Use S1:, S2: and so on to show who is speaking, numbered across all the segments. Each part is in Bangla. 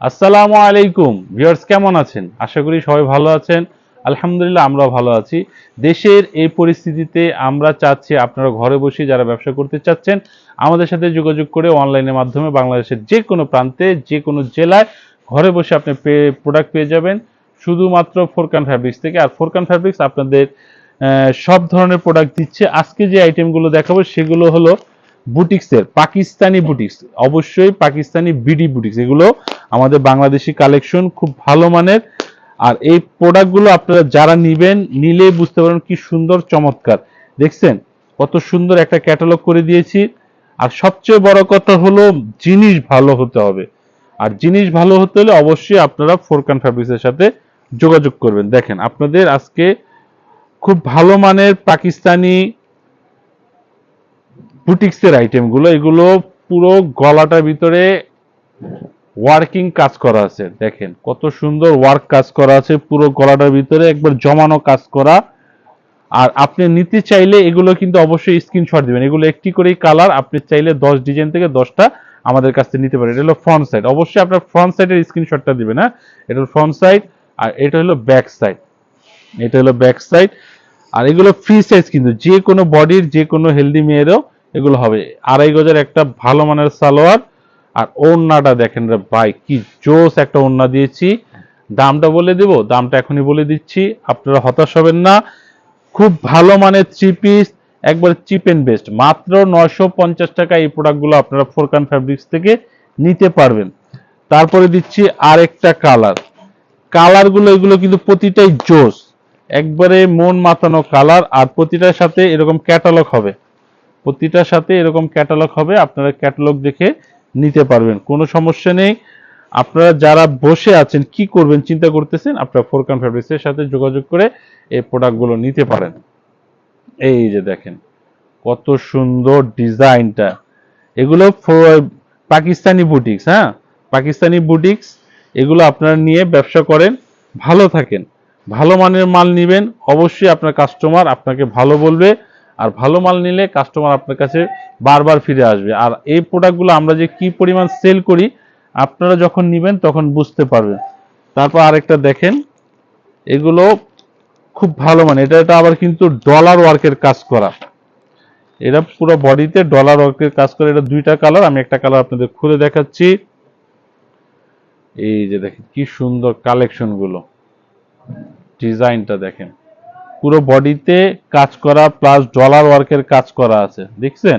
S1: আসসালামু আলাইকুম। ভিউয়ার্স, কেমন আছেন? আশা করি সবাই ভালো আছেন। আলহামদুলিল্লাহ, আমরাও ভালো আছি। দেশের এই পরিস্থিতিতে আমরা চাচ্ছি আপনারা ঘরে বসে যারা ব্যবসা করতে চাচ্ছেন, আমাদের সাথে যোগাযোগ করে অনলাইনের মাধ্যমে বাংলাদেশের যে কোনো প্রান্তে যে কোনো জেলায় ঘরে বসে আপনি প্রোডাক্ট পেয়ে যাবেন। শুধুমাত্র ফোরকান ফ্যাব্রিক্স থেকে। আর ফোরকান ফ্যাব্রিক্স আপনাদের সব ধরনের প্রোডাক্ট দিচ্ছে। আজকে যে আইটেমগুলো দেখাবো, সেগুলো হলো বুটিক্সের পাকিস্তানি বুটিক্স অবশ্যই পাকিস্তানি বিডি বুটিক্স এগুলো আমাদের বাংলাদেশি কালেকশন খুব ভালো মানের। আর এই প্রোডাক্টগুলো আপনারা যারা নিবেন, নিলে বুঝতে পারবেন কি সুন্দর, চমৎকার। দেখছেন? কত সুন্দর একটা ক্যাটালগ করে দিয়েছি। আর সবচেয়ে বড় কথা হলো, জিনিস ভালো হতে হবে। আর জিনিস ভালো হতে হলে অবশ্যই আপনারা ফোরকান ফ্যাব্রিক্সের সাথে যোগাযোগ করবেন। দেখেন, আপনাদের আজকে খুব ভালো মানের পাকিস্তানি বুটিক্সের আইটেমগুলো এগুলো পুরো গলাটার ভিতরে ওয়ার্কিং কাজ করা আছে, দেখেন, কত সুন্দর ওয়ার্ক কাজ করা আছে, পুরো গলাটার ভিতরে একবার জমানো কাজ করা। আর আপনি নিতে চাইলে এগুলো কিন্তু অবশ্যই স্ক্রিনশট দিবেন। এগুলো একটি করেই কালার আপনি চাইলে দশ ডিজাইন থেকে দশটা আমাদের কাছ থেকে নিতে পারেন। এটা হলো ফ্রন্ট সাইড অবশ্যই আপনার ফ্রন্ট সাইডের স্ক্রিনশটটা দিবেন হ্যাঁ? এটা হলো ফ্রন্ট সাইড আর এটা হলো ব্যাক সাইড এটা হলো ব্যাক সাইড আর এগুলো ফ্রি সাইজ কিন্তু, যে কোনো বডির যে কোনো হেলদি মেয়েরও এগুলো হবে। আড়াই গজের একটা ভালো মানের সালোয়ার আর ওড়নাটা দেখেন রে ভাই, কি জোস একটা ওড়না দিয়েছি। দামটা বলে দেব, দামটা এখনই বলে দিচ্ছি, আপনারা হতাশ হবেন না। খুব ভালো মানের থ্রি পিস একবার চিপ এন্ড বেস্ট মাত্র নয়শো পঞ্চাশ টাকা এই প্রোডাক্টগুলো আপনারা ফোরকান ফ্যাব্রিক্স থেকে নিতে পারবেন। তারপরে দিচ্ছি আরেকটা কালার কালারগুলো এগুলো কিন্তু প্রতিটাই জোস। একবারে মন মাতানো কালার আর প্রতিটার সাথে এরকম ক্যাটালগ হবে। প্রতিটার সাথে এরকম ক্যাটালগ হবে, আপনারা ক্যাটালগ দেখে নিতে পারবেন। কোনো সমস্যা নেই। আপনারা যারা বসে আছেন, কি করবেন, চিন্তা করতেছেন, আপনারা ফোরকান ফ্যাব্রিক্সের সাথে যোগাযোগ করে এই প্রোডাক্টগুলো নিতে পারেন। এই যে দেখেন, কত সুন্দর ডিজাইনটা। এগুলো পাকিস্তানি বুটিক্স হ্যাঁ? পাকিস্তানি বুটিক্স এগুলো আপনারা নিয়ে ব্যবসা করেন, ভালো থাকেন। ভালো মানের মাল নেবেন, অবশ্যই আপনার কাস্টমার আপনাকে ভালো বলবে। আর ভালো মাল নিলে কাস্টমার আপনার কাছে বারবার ফিরে আসবে। আর এই প্রোডাক্টগুলো আমরা যে কি পরিমাণ সেল করি, আপনারা যখন নেবেন তখন বুঝতে পারবেন। তারপর আরেকটা দেখেন, এগুলো খুব ভালো মানে এটা এটা আবার কিন্তু ডলার ওয়ার্কের কাজ করা। এটা পুরো বডিতে ডলার ওয়ার্কের কাজ করে, এটা দুইটা কালার আমি একটা কালার আপনাদের খুলে দেখাচ্ছি। এই যে দেখেন, কি সুন্দর কালেকশনগুলো ডিজাইনটা দেখেন। পুরো বডিতে কাজ করা প্লাস ডলার ওয়ার্কের কাজ করা আছে। দেখছেন?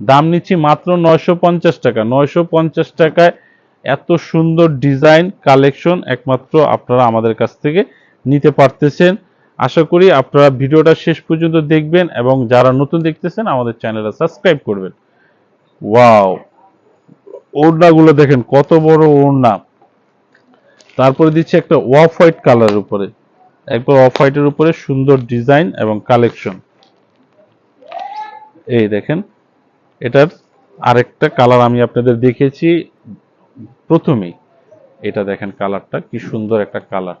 S1: দাম নিচ্ছি মাত্র নয়শো পঞ্চাশ টাকা। নয়শো পঞ্চাশ টাকায় এত সুন্দর ডিজাইন কালেকশন একমাত্র আপনারা আমাদের কাছ থেকে নিতে পারতেছেন। আশা করি আপনারা ভিডিওটা শেষ পর্যন্ত দেখবেন এবং যারা নতুন দেখতেছেন, আমাদের চ্যানেলটা সাবস্ক্রাইব করবেন। ওয়াও ওড়নাগুলো দেখেন, কত বড় ওড়না। তারপরে দিচ্ছে একটা অফ হোয়াইট কালার উপরে। একবার অফ হোয়াইটের উপরে সুন্দর ডিজাইন এবং কালেকশন এই দেখেন, এটার আরেকটা কালার আমি আপনাদের দেখেছি প্রথমেই। এটা দেখেন কালারটা কি সুন্দর একটা কালার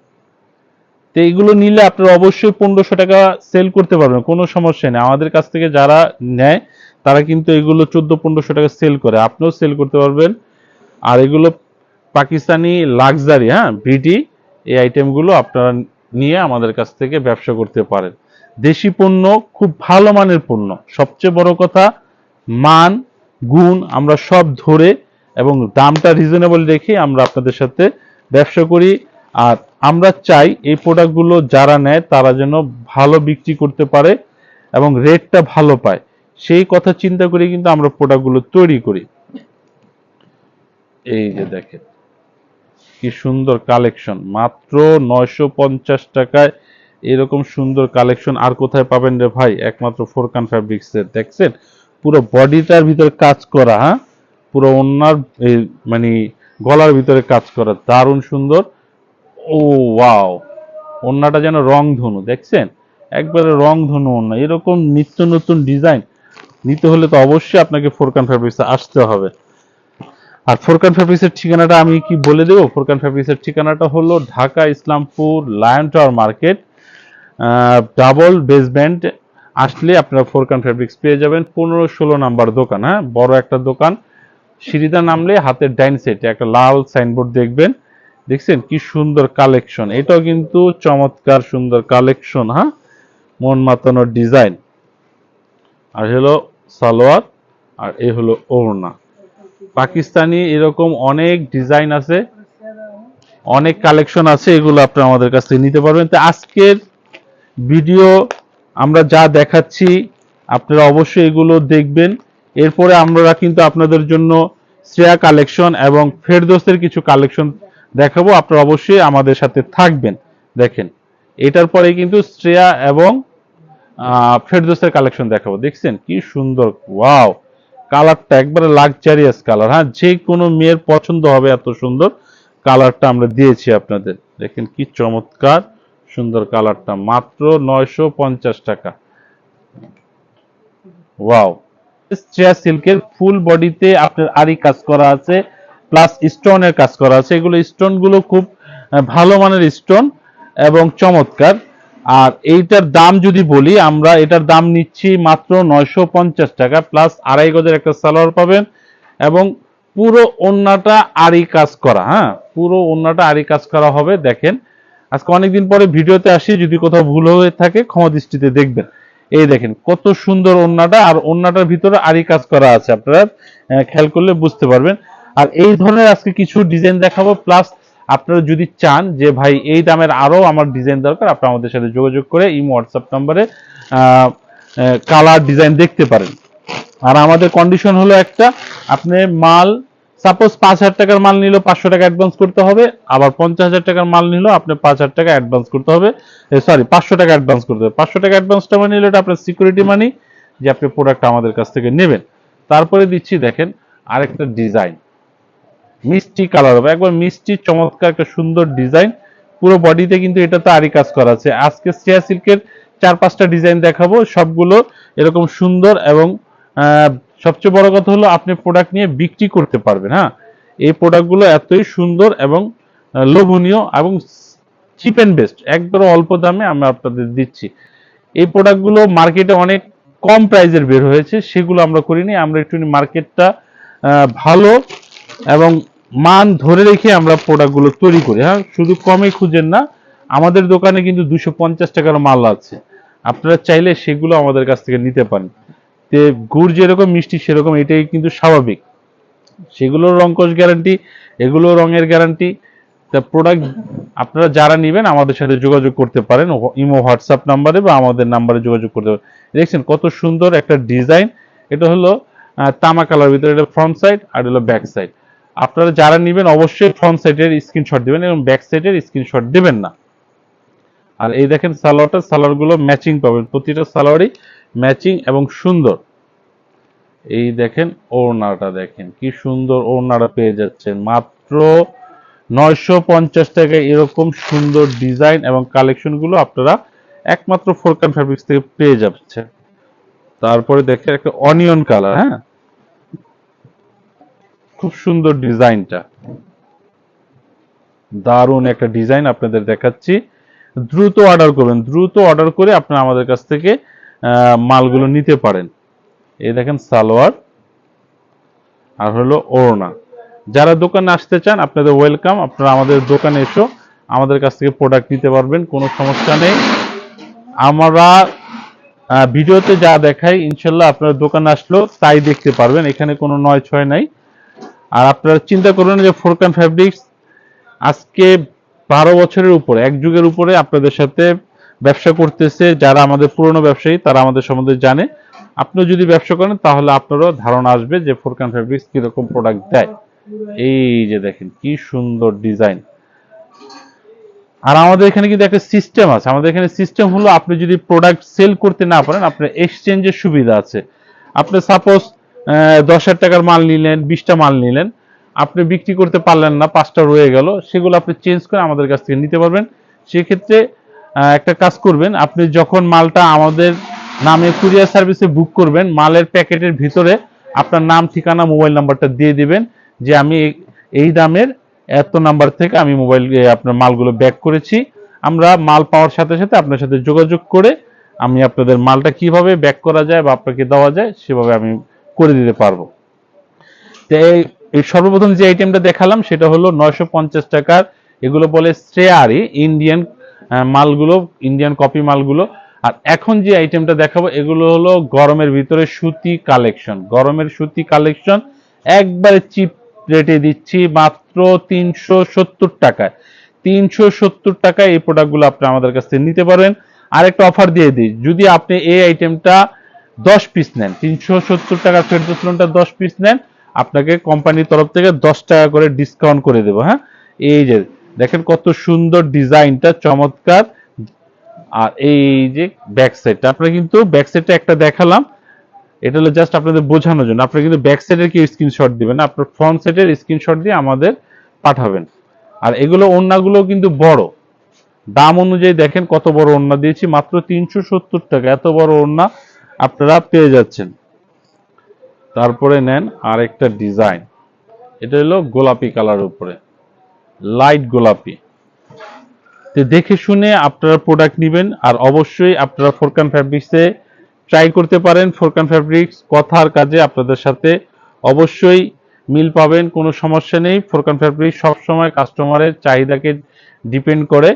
S1: তো এইগুলো নিলে আপনারা অবশ্যই পনেরোশো টাকা সেল করতে পারবেন, কোনো সমস্যা নেই। আমাদের কাছ থেকে যারা নেয়, তারা কিন্তু এগুলো চোদ্দ পনেরোশো টাকা সেল করে। আপনিও সেল করতে পারবেন। আর এগুলো পাকিস্তানি লাক্সারি হ্যাঁ বিডি এই আইটেমগুলো আপনারা নিয়ে আমাদের কাছ থেকে ব্যবসা করতে পারেন। দেশি পণ্য খুব ভালো মানের পণ্য। সবচেয়ে বড় কথা, মান, গুণ আমরা সব ধরে এবং দামটা রিজনেবল রেখে আমরা আপনাদের সাথে ব্যবসা করি। আর আমরা চাই এই প্রোডাক্টগুলো যারা নেয় তারা যেন ভালো বিক্রি করতে পারে এবং রেটটা ভালো পায়। সেই কথা চিন্তা করে কিন্তু আমরা প্রোডাক্টগুলো তৈরি করি। এই যে দেখেন। কি সুন্দর কালেকশন। মাত্র নয়শো পঞ্চাশ টাকায় এরকম সুন্দর কালেকশন আর কোথায় পাবেন রে ভাই? একমাত্র ফোরকান ফ্যাব্রিক্স এর দেখছেন? পুরো বডিটার ভিতরে কাজ করা হ্যাঁ? পুরো ওনার মানে গলার ভিতরে কাজ করা, দারুণ সুন্দর। ও, ওয়াও! ওন্নাটা যেন রং ধনু দেখছেন? একবারে রং ধনু ওন্না এরকম নিত্য নতুন ডিজাইন। নিতে হলে তো অবশ্যই আপনাকে ফোরকান ফ্যাব্রিক্স আসতে হবে। আর ফোরকান ফ্যাব্রিক্সের ঠিকানাটা আমি কি বলে দেবো? ফোরকান ফ্যাব্রিক্সের ঠিকানাটা হলো Dhaka, Islampur lion tower market double basement আসলে আপনারা ফোরকান ফ্যাব্রিক্স পেয়ে যাবেন। পনেরো ষোলো নাম্বার দোকান হ্যাঁ? বড় একটা দোকান। সিঁড়িটা নামলে হাতের ডাইন সাইডে একটা লাল সাইনবোর্ড দেখবেন। দেখছেন? কি সুন্দর কালেকশন। এটাও কিন্তু চমৎকার সুন্দর কালেকশন হ্যাঁ? মন মাতানোর ডিজাইন। আর হলো সালোয়ার, আর এ হলো ওড়না। পাকিস্তানি এরকম অনেক ডিজাইন আছে, অনেক কালেকশন আছে, এগুলো আপনি আমাদের কাছ থেকে নিতে পারবেন। তো আজকের ভিডিও আমরা যা দেখাচ্ছি, আপনারা অবশ্যই এগুলো দেখবেন। এরপরে আমরা কিন্তু আপনাদের জন্য শ্রেয়া কালেকশন এবং ফেরদোসের কিছু কালেকশন দেখাবো। আপনারা অবশ্যই আমাদের সাথে থাকবেন। দেখেন, এটার পরে কিন্তু শ্রেয়া এবং ফেরদোসের কালেকশন দেখাবো। দেখছেন কি সুন্দর ওয়াও কালারটা একবারে লাক্সারিয়াস কালার হ্যাঁ যে কোনো মেয়ের পছন্দ হবে এত সুন্দর। কালারটা আমরা দিয়েছি আপনাদের। দেখেন কি চমৎকার সুন্দর কালারটা। মাত্র নয়শো পঞ্চাশ টাকা। ওয়াও স্ট্রেয়া সিল্কের ফুল বডিতে আপনার আরি কাজ করা আছে প্লাস স্টোনের কাজ করা আছে। এগুলো স্টোনগুলো খুব ভালো মানের স্টোন এবং চমৎকার। আর এইটার দাম যদি বলি, আমরা এটার দাম নিচ্ছি মাত্র নয়শো পঞ্চাশ টাকা প্লাস আড়াই গজের একটা সালোয়ার পাবেন এবং পুরো ওন্নাটা আরি কাজ করা হ্যাঁ? পুরো ওন্নাটা আড়ি কাজ করা হবে, দেখেন। আজকে অনেকদিন পরে ভিডিওতে আসি, যদি কোথাও ভুল হয়ে থাকে, ক্ষমা দৃষ্টিতে দেখবেন। এই দেখেন, কত সুন্দর ওন্নাটা, আর ওন্নাটার ভিতরে আরি কাজ করা আছে, আপনারা খেয়াল করলে বুঝতে পারবেন। আর এই ধরনের আজকে কিছু ডিজাইন দেখাবো প্লাস আপনারা যদি চান যে ভাই এই দামের আরও আমার ডিজাইন দরকার আপনি আমাদের সাথে যোগাযোগ করে ইমো হোয়াটসঅ্যাপ নাম্বারে কালার ডিজাইন দেখতে পারেন। আর আমাদের কন্ডিশন হলো একটা, আপনি মাল সাপোজ পাঁচ হাজার টাকার মাল নিল, পাঁচশো টাকা অ্যাডভান্স করতে হবে, আবার পঞ্চাশ হাজার টাকার মাল নিল, আপনি পাঁচ হাজার টাকা অ্যাডভান্স করতে হবে সরি পাঁচশো টাকা অ্যাডভান্স করতে হবে। পাঁচশো টাকা অ্যাডভান্সটা মানে নিলে এটা আপনার সিকিউরিটি মানি যে আপনি প্রোডাক্ট আমাদের কাছ থেকে নেবেন। তারপরে দিচ্ছি দেখেন আরেকটা ডিজাইন মিষ্টি কালার হবে। একবার মিষ্টি, চমৎকার একটা সুন্দর ডিজাইন। পুরো বডিতে কিন্তু এটা তো আরি কাজ করা আছে। আজকে স্টিয়া সিল্কের চার পাঁচটা ডিজাইন দেখাবো। সবগুলো এরকম সুন্দর এবং সবচেয়ে বড় কথা হলো আপনি প্রোডাক্ট নিয়ে বিক্রি করতে পারবেন হ্যাঁ? এই প্রোডাক্টগুলো এতই সুন্দর এবং লোভনীয় এবং চিপ অ্যান্ড বেস্ট একবার অল্প দামে আমরা আপনাদের দিচ্ছি। এই প্রোডাক্টগুলো মার্কেটে অনেক কম প্রাইজের বের হয়েছে। সেগুলো আমরা করিনি। আমরা একটু মার্কেটটা ভালো এবং মান ধরে রেখে আমরা প্রোডাক্টগুলো তৈরি করি। হ্যাঁ শুধু কমে খুঁজেন না, আমাদের দোকানে কিন্তু দুশো পঞ্চাশ টাকার মাল আছে। আপনারা চাইলে সেগুলো আমাদের কাছ থেকে নিতে পারেন। তে গুড় যেরকম, মিষ্টি সেরকম, এটাই কিন্তু স্বাভাবিক। সেগুলোর রংকশ গ্যারান্টি এগুলো রঙের গ্যারান্টি তা প্রোডাক্ট আপনারা যারা নেবেন, আমাদের সাথে যোগাযোগ করতে পারেন। ইমো, হোয়াটসঅ্যাপ নাম্বারে বা আমাদের নাম্বারে যোগাযোগ করতে পারেন। দেখছেন কত সুন্দর একটা ডিজাইন। এটা হলো তামা কালার ভিতরে, এটা ফ্রন্ট সাইড আর হলো ব্যাক সাইড আপনারা যারা নেবেন, অবশ্যই ফ্রন্ট সাইডের স্ক্রিনশট দিবেন এবং ব্যাক সাইডের স্ক্রিনশট দেবেন না। আর এই দেখেন সালোয়ারটা সালোয়ারগুলো ম্যাচিং পাবেন। প্রতিটা সালোয়ারই ম্যাচিং এবং সুন্দর। এই দেখেন ওড়নাটা দেখেন, কি সুন্দর ওড়নাটা পেয়ে যাচ্ছেন। মাত্র নয়শো পঞ্চাশ টাকায় এরকম সুন্দর ডিজাইন এবং কালেকশনগুলো আপনারা একমাত্র ফোরকান ফ্যাব্রিক্স থেকে পেয়ে যাচ্ছেন। তারপরে দেখেন একটা অনিয়ন কালার হ্যাঁ? খুব সুন্দর ডিজাইনটা। দারুণ একটা ডিজাইন আপনাদের দেখাচ্ছি। দ্রুত অর্ডার করবেন দ্রুত অর্ডার করে আপনারা আমাদের কাছ থেকে মালগুলো নিতে পারেন। এই দেখেন সালোয়ার, আর হলো ওড়না। যারা দোকানে আসতে চান, আপনাদের ওয়েলকাম। আপনারা আমাদের দোকানে এসো, আমাদের কাছ থেকে প্রোডাক্ট নিতে পারবেন, কোনো সমস্যা নেই। আমরা ভিডিওতে যা দেখাই, ইনশাল্লাহ আপনার দোকানে আসলো তাই দেখতে পারবেন। এখানে কোনো নয় ছয় নাই। আর আপনারা চিন্তা করবেন যে ফোরকান ফ্যাব্রিক্স আজকে বারো বছরের উপরে, এক যুগের উপরে আপনাদের সাথে ব্যবসা করতেছে যারা আমাদের পুরনো ব্যবসায়ী, তারা আমাদের সম্বন্ধে জানে। আপনি যদি ব্যবসা করেন, তাহলে আপনারও ধারণা আসবে যে ফোরকান ফ্যাব্রিক্স কীরকম প্রোডাক্ট দেয়। এই যে দেখেন, কি সুন্দর ডিজাইন আর আমাদের এখানে কিন্তু একটা সিস্টেম আছে। আমাদের এখানে সিস্টেম হলো আপনি যদি প্রোডাক্ট সেল করতে না পারেন, আপনার এক্সচেঞ্জের সুবিধা আছে। আপনি সাপোজ দশ হাজার টাকার মাল নিলেন, বিশটা মাল নিলেন। আপনি বিক্রি করতে পারলেন না, পাঁচটা রয়ে গেল। সেগুলো আপনি চেঞ্জ করে আমাদের কাছ থেকে নিতে পারবেন। সেক্ষেত্রে একটা কাজ করবেন, আপনি যখন মালটা আমাদের নামে কুরিয়ার সার্ভিসে বুক করবেন, মালের প্যাকেটের ভিতরে আপনার নাম, ঠিকানা মোবাইল নাম্বারটা দিয়ে দিবেন যে আমি এই- এই দামের এত নাম্বার থেকে আমি মোবাইল আপনার মালগুলো ব্যাক করেছি। আমরা মাল পাওয়ার সাথে সাথে আপনার সাথে যোগাযোগ করে আমি আপনাদের মালটা কীভাবে ব্যাক করা যায় বা আপনাকে দেওয়া যায়, সেভাবে আমি করে দিতে পারব। এই- সর্বপ্রথম যে আইটেমটা দেখালাম, সেটা হলো নয়শো পঞ্চাশ টাকার, এগুলো বলে শ্রেয়ারি, ইন্ডিয়ান মালগুলো, ইন্ডিয়ান কপি মালগুলো। আর এখন যে আইটেমটা দেখাবো, এগুলো হলো গরমের ভিতরে সুতি কালেকশন গরমের সুতি কালেকশন একবারে চিপ রেটে দিচ্ছি মাত্র তিনশো সত্তর টাকায়। তিনশো সত্তর টাকায় এই প্রোডাক্টগুলো আপনি আমাদের কাছ থেকে নিতে পারবেন আরেকটা অফার দিয়ে দিই। যদি আপনি এই আইটেমটা দশ পিস নেন। তিনশো সত্তর টাকা ফেরদোসলনটা দশ পিস নেন। আপনাকে কোম্পানির তরফ থেকে দশ টাকা করে ডিসকাউন্ট করে দেবো হ্যাঁ? এই যে, দেখেন কত সুন্দর ডিজাইনটা, চমৎকার। আর এই যে ব্যাক সাইডটা আপনারা কিন্তু ব্যাক সাইডটা একটা দেখালাম। এটা হলো জাস্ট আপনাদের বোঝানোর জন্য। আপনারা কিন্তু ব্যাক সাইডের কেউ স্ক্রিনশট দিবেন আপনার ফ্রন্ট সাইডের স্ক্রিনশট দিয়ে আমাদের পাঠাবেন। আর এগুলো ওড়নাগুলো কিন্তু বড়। দাম অনুযায়ী দেখেন কত বড় ওড়না দিয়েছি। মাত্র তিনশো সত্তর টাকা। এত বড় ওড়না। আপনারা পেয়ে যাচ্ছেন। তারপরে নেন আরেকটা ডিজাইন। এটা হলো গোলাপি কালার উপরে। লাইট গোলাপি। তো দেখে শুনে আপনারা প্রোডাক্ট নেবেন আর অবশ্যই আপনারা ফোরকান ফ্যাব্রিক্সে ট্রাই করতে পারেন। ফোরকান ফ্যাব্রিক্স কথার কাজে আপনাদের সাথে অবশ্যই মিল পাবেন, কোনো সমস্যা নেই। ফোরকান ফ্যাব্রিক্স সবসময় কাস্টমারের চাহিদাকে ডিপেন্ড করে।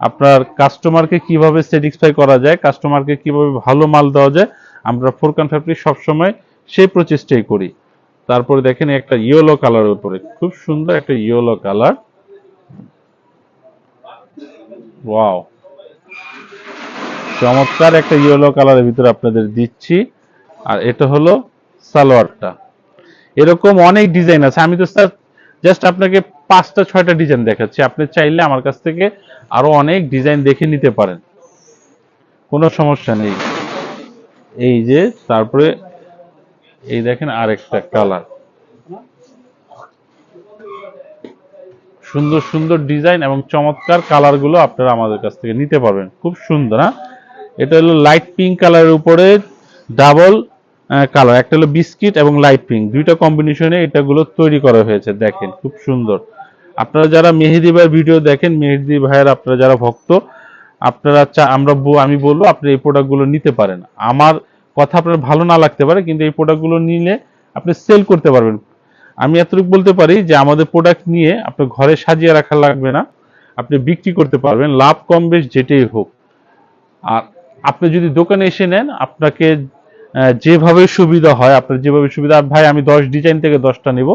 S1: আপনার কাস্টমারকে কীভাবে স্যাটিসফাই করা যায় কাস্টমারকে কীভাবে ভালো মাল দেওয়া যায় আমরা ফোরকান ফ্যাব্রিক সবসময় সেই প্রচেষ্টাই করি। তারপরে দেখেন একটা ইয়েলো কালার উপরে। খুব সুন্দর একটা ইয়েলো কালার। ওয়াও। চমৎকার একটা ইয়েলো কালারের ভিতরে আপনাদের দিচ্ছি। আর এটা হলো সালোয়ারটা। এরকম অনেক ডিজাইন আছে। আমি তো স্যার জাস্ট আপনাকে পাঁচটা, ছয়টা ডিজাইন দেখাচ্ছি। আপনি চাইলে আমার কাছ থেকে আরও অনেক ডিজাইন দেখে নিতে পারেন। কোনো সমস্যা নেই। এই যে, তারপরে এই দেখেন আরেকটা কালার। সুন্দর সুন্দর ডিজাইন এবং চমৎকার কালারগুলো আপনারা আমাদের কাছ থেকে নিতে পারবেন। খুব সুন্দর হ্যাঁ? এটা হলো লাইট পিঙ্ক কালারের উপরে ডাবল কালার একটা হলো বিস্কিট এবং লাইট পিঙ্ক দুইটা কম্বিনেশনে এটাগুলো তৈরি করা হয়েছে, দেখেন। খুব সুন্দর। আপনারা যারা মেহেদি ভাইয়ের ভিডিও দেখেন, মেহেদি ভাইয়ের আপনারা যারা ভক্ত আপনারা আমরা আমি বলব, আপনি এই প্রোডাক্টগুলো নিতে পারেন। আমার কথা আপনার ভালো না লাগতে পারে, কিন্তু এই প্রোডাক্টগুলো নিলে আপনি সেল করতে পারবেন। আমি এতটুকু বলতে পারি যে, আমাদের প্রোডাক্ট নিয়ে আপনার ঘরে সাজিয়ে রাখা লাগবে না। আপনি বিক্রি করতে পারবেন, লাভ কম বেশ যেটাই হোক। আর আপনি যদি দোকানে এসে নেন, আপনাকে যেভাবে সুবিধা হয়, আপনার যেভাবে সুবিধা ভাই, আমি দশ ডিজাইন থেকে দশটা নেব,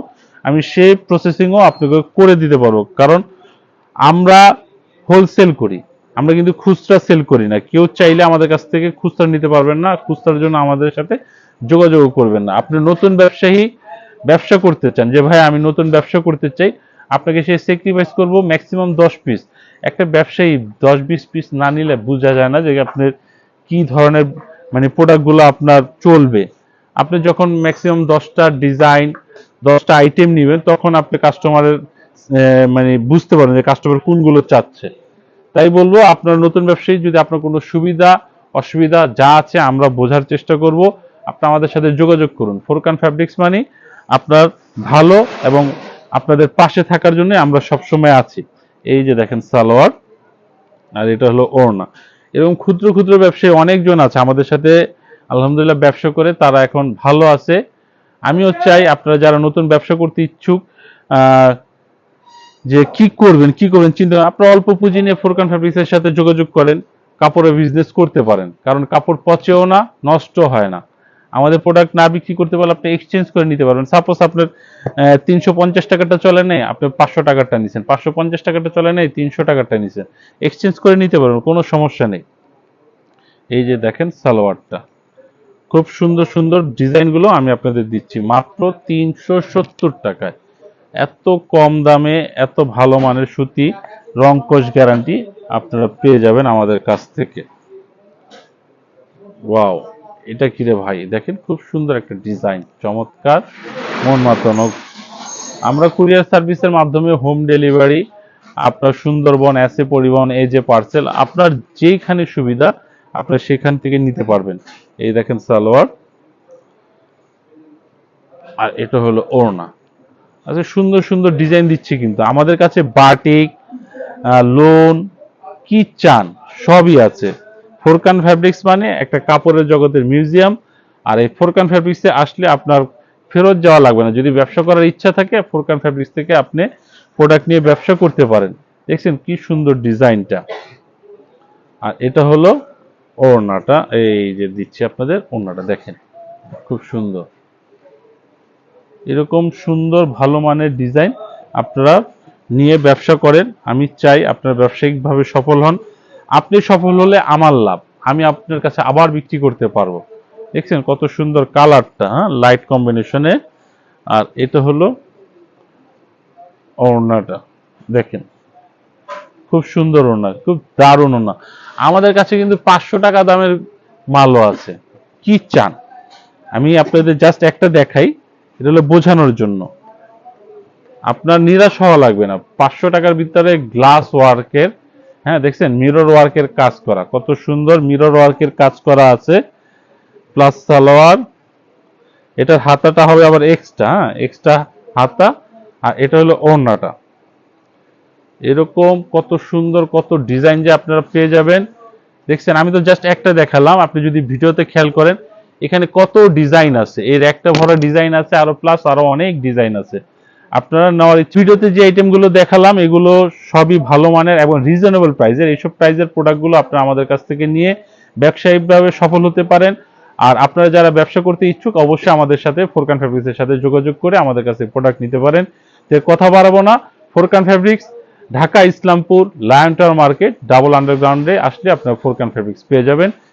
S1: আমি সেই প্রসেসিংও আপনাকে করে দিতে পারব। কারণ আমরা হোলসেল করি। আমরা কিন্তু খুচরা সেল করি না। কেউ চাইলে আমাদের কাছ থেকে খুচরা নিতে পারবেন না, খুচরার জন্য আমাদের সাথে যোগাযোগ করবেন না। আপনি নতুন ব্যবসায়ী, ব্যবসা করতে চান, যে ভাই আমি নতুন ব্যবসা করতে চাই, আপনাকে সেই স্যাক্রিফাইস করব ম্যাক্সিমাম দশ পিস একটা ব্যবসায়ী দশ বিশ পিস না নিলে বোঝা যায় না যে আপনার কি ধরনের মানে প্রোডাক্টগুলো আপনার চলবে। আপনি যখন ম্যাক্সিমাম দশটা ডিজাইন দশটা আইটেম নেবেন, তখন আপনি কাস্টমারের মানে বুঝতে পারেন যে কাস্টমার কোনগুলো চাচ্ছে। তাই বলব, আপনার নতুন ব্যবসায়ী যদি আপনার কোনো সুবিধা, অসুবিধা যা আছে আমরা বোঝার চেষ্টা করব। আপনি আমাদের সাথে যোগাযোগ করুন। ফোরকান ফ্যাব্রিক্স মানে আপনার ভালো এবং আপনাদের পাশে থাকার জন্য আমরা সবসময় আছি। এই যে দেখেন সালোয়ার, আর এটা হলো ওড়না। এবং ক্ষুদ্র ক্ষুদ্র ব্যবসায়ী অনেকজন আছে আমাদের সাথে, আলহামদুলিল্লাহ ব্যবসা করে তারা এখন ভালো আছে। আমিও চাই আপনারা যারা নতুন ব্যবসা করতে ইচ্ছুক যে কি করবেন কি করবেন, চিন্তা আপনারা অল্প পুঁজি নিয়ে ফোরকান ফ্যাব্রিক্সের সাথে যোগাযোগ করেন, কাপড়ের বিজনেস করতে পারেন। কারণ কাপড় পচেও না নষ্ট হয় না। আমাদের প্রোডাক্ট না বিক্রি করতে পারলে আপনি এক্সচেঞ্জ করে নিতে পারবেন। সাপোজ আপনার তিনশো পঞ্চাশ টাকাটা চলে নেই, আপনি পাঁচশো টাকাটা নিছেন। পাঁচশো পঞ্চাশ টাকাটা চলে নেই, তিনশো টাকাটা নিছেন। এক্সচেঞ্জ করে নিতে পারবেন, কোনো সমস্যা নেই। এই যে দেখেন সালোয়ারটা। খুব সুন্দর সুন্দর ডিজাইনগুলো আমি আপনাদের দিচ্ছি। মাত্র তিনশো সত্তর টাকায়। এত কম দামে, এত ভালো মানের সুতি, রং কোষ গ্যারান্টি আপনারা পেয়ে যাবেন আমাদের কাছ থেকে। ওয়াও, এটা কি রে ভাই? দেখেন খুব সুন্দর একটা ডিজাইন, চমৎকার, মন মাতানো আমরা কুরিয়ার সার্ভিসের মাধ্যমে হোম ডেলিভারি, আপনার সুন্দরবন এসে পরিবহন, এই যে পার্সেল আপনার যেইখানে সুবিধা, আপনার সেখান থেকে নিতে পারবেন। এই দেখেন সালোয়ার। আর এটা হলো ওড়না। আচ্ছা সুন্দর সুন্দর ডিজাইন দিচ্ছি কিন্তু। আমাদের কাছে বাটিক লোন কি চান, সবই আছে। ফোরকান ফ্যাব্রিক্স মানে একটা কাপড়ের জগতের মিউজিয়াম আর এই ফোরকান ফ্যাব্রিক্সে আসলে আপনার ফেরত যাওয়া লাগবে না। যদি ব্যবসা করার ইচ্ছা থাকে ফোরকান ফ্যাব্রিক্স থেকে আপনি প্রোডাক্ট নিয়ে ব্যবসা করতে পারেন। দেখছেন কি সুন্দর ডিজাইনটা। আর এটা হলো ওড়নাটা। এই যে দিচ্ছি আপনাদের ওড়নাটা, দেখেন। খুব সুন্দর। এরকম সুন্দর ভালো মানের ডিজাইন আপনারা নিয়ে ব্যবসা করেন। আমি চাই আপনার ব্যবসায়িকভাবে সফল হন। আপনি সফল হলে আমার লাভ। আমি আপনার কাছে আবার বিক্রি করতে পারব। দেখছেন কত সুন্দর কালারটা হ্যাঁ? লাইট কম্বিনেশনে আর এটা হলো ওড়নাটা। দেখেন। খুব সুন্দর ওড়না, খুব দারুণ ওড়না। আমাদের কাছে কিন্তু পাঁচশো টাকা দামের মালও আছে। কি চান? আমি আপনাদের জাস্ট একটা দেখাই। এটা হলো বোঝানোর জন্য। আপনার নিরাশ হওয়া লাগবে না। পাঁচশো টাকার ভিতরে গ্লাস ওয়ার্কের হ্যাঁ দেখছেন মিরর ওয়ার্কের কাজ করা। কত সুন্দর মিরর ওয়ার্কের কাজ করা আছে। প্লাস সালোয়ার। এটার হাতাটা হবে আবার এক্সট্রা হ্যাঁ এক্সট্রা হাতা। আর এটা হলো ওড়নাটা। এরকম কত সুন্দর, কত ডিজাইন যে আপনারা পেয়ে যাবেন। দেখছেন, আমি তো জাস্ট একটা দেখালাম। আপনি যদি ভিডিওতে খেয়াল করেন এখানে কত ডিজাইন আছে? এর একটা ভরা ডিজাইন আছে, আরও প্লাস আরও অনেক ডিজাইন আছে। আপনারা নেওয়ার ভিডিওতে যে আইটেমগুলো দেখালাম, এগুলো সবই ভালো মানের এবং রিজনেবল প্রাইসের এইসব প্রাইসের প্রোডাক্টগুলো আপনারা আমাদের কাছ থেকে নিয়ে ব্যবসায়িকভাবে সফল হতে পারেন। আর আপনারা যারা ব্যবসা করতে ইচ্ছুক, অবশ্যই আমাদের সাথে ফোরকান ফ্যাব্রিক্সের সাথে যোগাযোগ করে আমাদের কাছে প্রোডাক্ট নিতে পারেন। যে কথা বাড়াবো না। Forkan fabrics Dhaka Islampur lion tower market double আন্ডারগ্রাউন্ডে আসলে আপনার ফোরকান ফ্যাব্রিক্স পেয়ে যাবেন।